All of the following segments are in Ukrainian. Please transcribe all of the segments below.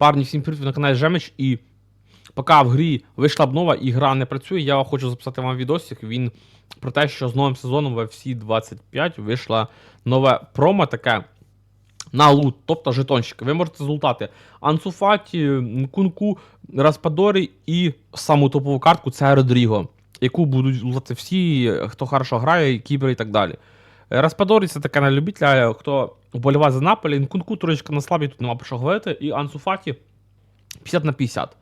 Парні, всім привіт на каналі Жемич і поки в грі вийшла обнова і гра не працює, я хочу записати вам відосик. Він про те, що з новим сезоном в FC 25 вийшла нове промо таке на лут, тобто жетончики. Ви можете злутати Ансуфаті, Кунку, Распадорі і саму топову картку це Родріго, яку будуть лутати всі, хто хорошо грає, кібер і так далі. Распадорі це таке на любителя, хто вболіває за Наполі, Кунку трошечки на слабі, тут нема про що говорити, і Ансуфаті 50 на 50.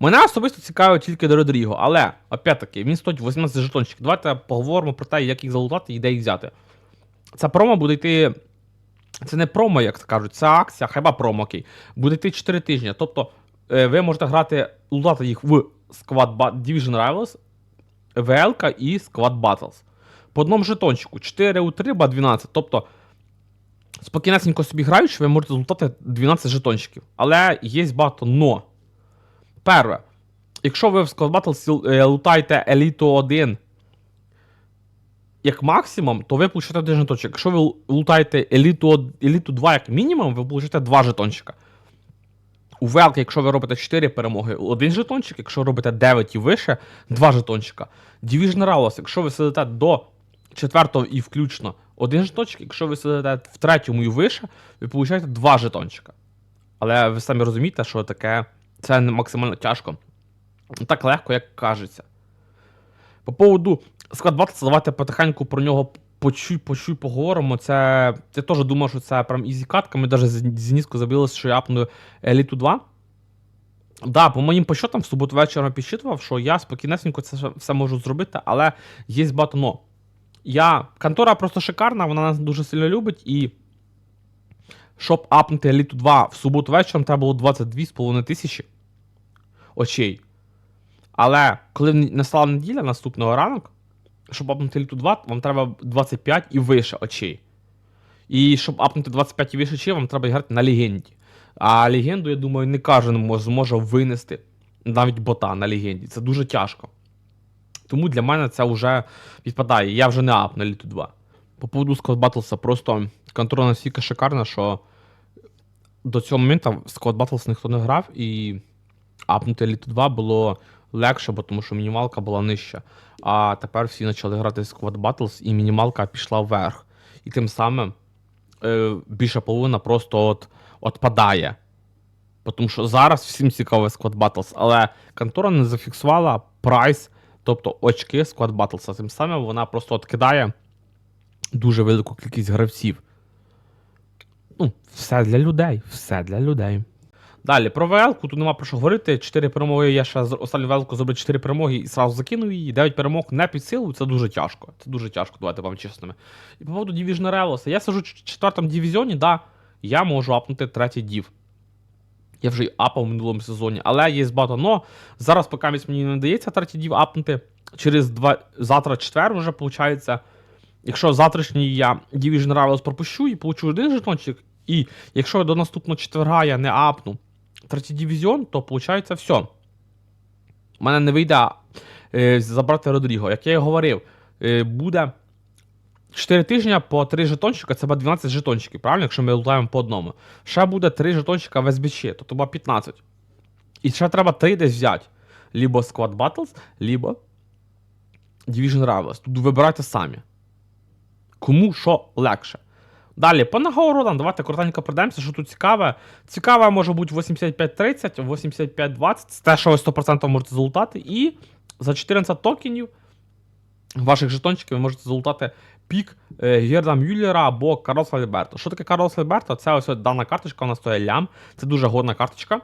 Мене особисто цікавить тільки до Родріго, але, опять-таки, він стоїть 18 жетончиків. Давайте поговоримо про те, як їх залутати і де їх взяти. Ця промо буде йти. Це не промо, як кажуть, це акція, хіба промо окей. Буде йти 4 тижні. Тобто е, ви можете грати, лутати їх в Squad Division Rivals, VL і Squad Battles. По одному жетончику 4 у 3 ба 12. Тобто, спокійнесенько собі граючи, ви можете злутати 12 жетончиків. Але є багато но. Перше, якщо ви в Squad Battles е, лутаєте Еліту 1 як максимум, то ви получаєте один жетончик. Якщо ви лутаєте еліту, еліту 2 як мінімум, ви получаєте 2 жетончика. У велк, якщо ви робите 4 перемоги, один жетончик, якщо робите 9 і вище, 2 жетончика. Division Rivals, якщо ви сидите до 4 і включно, один жетончик, якщо ви сидите в третьому і вище, ви получаєте 2 жетончика. Але ви самі розумієте, що таке це максимально тяжко. Так легко, як кажеться. По поводу Squad Battles, давайте потихеньку про нього почуй, почуй поговоримо. Це. Я теж думав, що це прям ізі катка. Ми навіть з Зініско забилися, що я апну Еліту 2. Да, по моїм посчетам, в суботу вечором підсчитував, що я спокійнесенько це все можу зробити, але є багато но. Я. Контора просто шикарна, вона нас дуже сильно любить і. Щоб апнути Еліту 2 в суботу вечором, треба було 22,5 тисячі очей. Але коли настала неділя наступного ранок, щоб апнути Еліту 2, вам треба 25 і вище очей. І щоб апнути 25 і вище очей, вам треба грати на легенді. А легенду, я думаю, не кожен зможе винести навіть бота на легенді. Це дуже тяжко. Тому для мене це вже відпадає. Я вже не ап на Еліту 2. По поводу Squad Battles, просто контроля настільки шикарна, що до цього моменту Squad Battles ніхто не грав, і апнути Elite 2 було легше, бо тому що мінімалка була нижча. А тепер всі почали грати в Squad Battles, і мінімалка пішла вверх. І тим самим е, більша половина просто от, отпадає. Тому що зараз всім цікаво Squad Battles, але контора не зафіксувала прайс, тобто очки Squad Battles. Тим самим вона просто откидає дуже велику кількість гравців. Ну, все для людей, все для людей. Далі, про ВЛ-ку тут нема про що говорити. 4 перемоги. Я ще останню ВЛ-ку зробив 4 перемоги і сразу закинув її. 9 перемог не під силу, це дуже тяжко. Це дуже тяжко, давайте вам чесними. І по поводу Division Rivals. Я сижу в четвертому дивізіоні, да, я можу апнути третій дів. Я вже й апав в минулому сезоні, але є багато. Но зараз, поки мені не дається третій дів апнути, через два завтра четвер вже виходить. Якщо завтрашній я Division Rivals пропущу і получу один жетончик, і якщо до наступного четверга я не апну третій дивізіон, то виходить все. У мене не вийде е, забрати Родріго. Як я і говорив, е, буде 4 тижні по 3 жетончика, це буде 12 жетончиків, правильно, якщо ми лутаємо по одному. Ще буде 3 жетончика в СБЧ, тобто буде 15. І ще треба 3 десь взяти. Либо Squad Battles, либо Division Rivals. Тут вибирайте самі. Кому що легше. Далі, по нагородам, давайте коротенько пройдемося, що тут цікаве. Цікаве може бути 85-30, 85-20, це те, що ви 100% можете залутати. І за 14 токенів ваших жетончиків ви можете залутати пік е, Герда Мюллера або Карлоса Альберто. Що таке Карлос Альберто? Це ось дана карточка, вона стоїть лям. Це дуже годна карточка.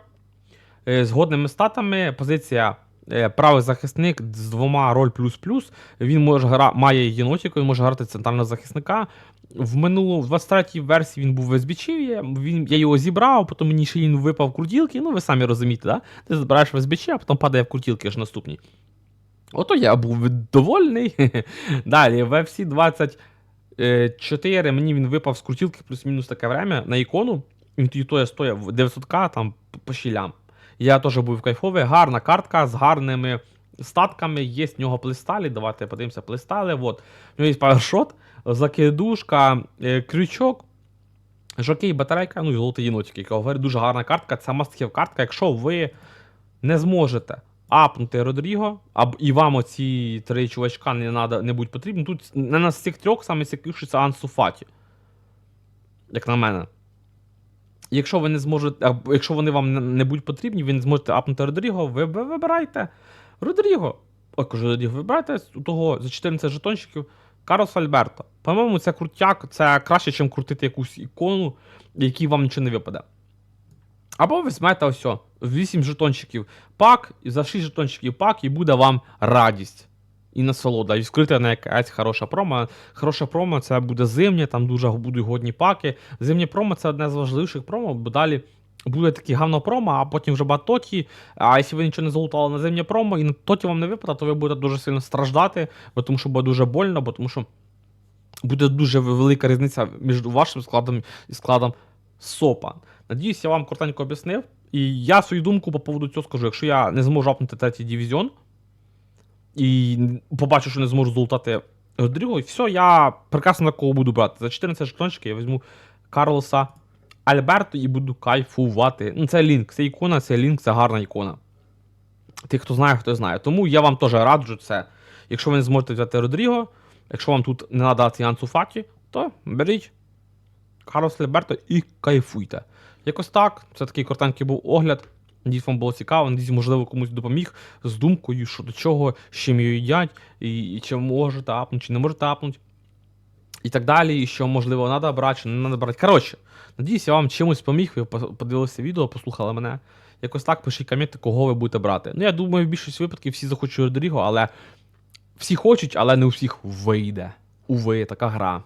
Е, з годними статами. Позиція е, правий захисник з двома роль плюс-плюс. Він може гра... має єнотіку, він може грати центрального захисника. В минулу, в 23-й версії він був в СБЧ, я- він, я його зібрав, потім мені ще він випав в крутілки. Ну, ви самі розумієте, да? Ти збираєш в СБЧ, а потім падає в крутілки аж наступні. Ото я був довольний. Далі, в FC 24 мені він випав з крутілки плюс-мінус таке время на ікону. Він тоді то я стояв 900к там по- щілям. Я теж був кайфовий. Гарна картка з гарними статками. Є в нього плейсталі. Давайте подивимося плейстали. Вот. У нього є павершот, закидушка, е, крючок. Жокей, батарейка, ну і золотий єнотик, яка говорить, дуже гарна картка. Це мастхів картка. Якщо ви не зможете апнути Родріго, аб і вам оці три чувачка не, надо, не будуть потрібні, тут на з цих трьох саме цікавіше Ансу Фаті. Як на мене. Якщо ви не зможете, або якщо вони вам не, будуть потрібні, ви не зможете апнути Родріго, ви, ви вибирайте Родріго. Ой, кажу, Родріго, вибирайте з того за 14 жетончиків Карлос Альберто. По-моєму, це крутяк, це краще, ніж крутити якусь ікону, якій вам нічого не випаде. Або візьмете ось, 8 жетончиків пак, і за 6 жетончиків пак, і буде вам радість. І насолода. І скрити на якась хороша промо. Хороша промо це буде зимнє, там дуже будуть годні паки. Зимнє промо це одне з важливіших промо, бо далі буде такі гавно промо, а потім вже батоті. А якщо ви нічого не залутали на зимнє промо і на тоті вам не випаде, то ви будете дуже сильно страждати, бо тому що буде дуже больно, бо тому що буде дуже велика різниця між вашим складом і складом СОПа. Надіюсь, я вам коротенько об'яснив. І я свою думку по поводу цього скажу. Якщо я не зможу апнути третій дивізіон і побачу, що не зможу золотати Родріго, і все, я прекрасно на кого буду брати. За 14 жетончиків я візьму Карлоса Альберто і буду кайфувати. Ну, це лінк, це ікона, це лінк, це гарна ікона. Ті, хто знає, хто знає. Тому я вам теж раджу це. Якщо ви не зможете взяти Родріго, якщо вам тут не треба Янсу Фаті, то беріть Карлос Альберто і кайфуйте. Якось так. Це такий коротенький був огляд. Надіюсь, вам було цікаво, надіюсь, можливо, комусь допоміг з думкою, що до чого, з чим її їдять, і, і чи можете апнути, чи не можете апнути. І так далі, і що, можливо, треба брати, чи не треба брати. Коротше, надіюсь, я вам чимось поміг, ви подивилися відео, послухали мене. Якось так пишіть коменти, кого ви будете брати. Ну, я думаю, в більшості випадків всі захочуть Родріго, але всі хочуть, але не у всіх вийде. Уви, така гра.